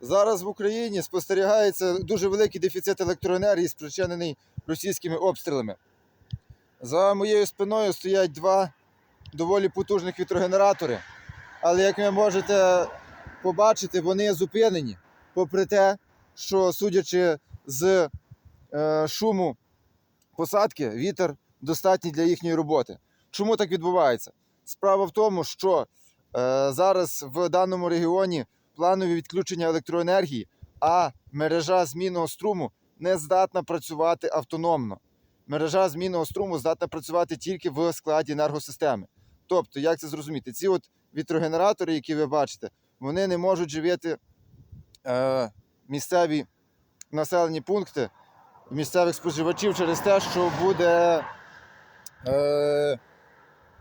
Зараз в Україні спостерігається дуже великий дефіцит електроенергії, спричинений російськими обстрілами. За моєю спиною стоять два доволі потужних вітрогенератори, але як ви можете побачити, вони зупинені, попри те, що судячи з е, шуму посадки, вітер достатній для їхньої роботи. Чому так відбувається? Справа в тому, що е, зараз в даному регіоні планові відключення електроенергії, а мережа змінного струму не здатна працювати автономно. Мережа змінного струму здатна працювати тільки в складі енергосистеми. Тобто, як це зрозуміти? Ці от вітрогенератори, які ви бачите, вони не можуть живити е, місцеві населені пункти місцевих споживачів через те, що буде, е,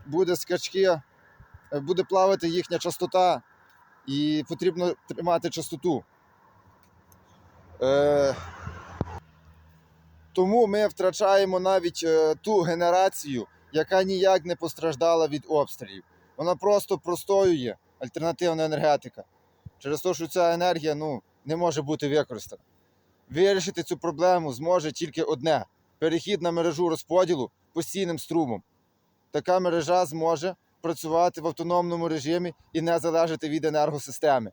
буде скачки, е, буде плавати їхня частота, і потрібно тримати частоту. Е, тому ми втрачаємо навіть е, ту генерацію, яка ніяк не постраждала від обстрілів. Вона просто простоює альтернативна енергетика. Через те, що ця енергія ну, не може бути використана. Вирішити цю проблему зможе тільки одне: перехід на мережу розподілу постійним струмом. Така мережа зможе працювати в автономному режимі і не залежати від енергосистеми.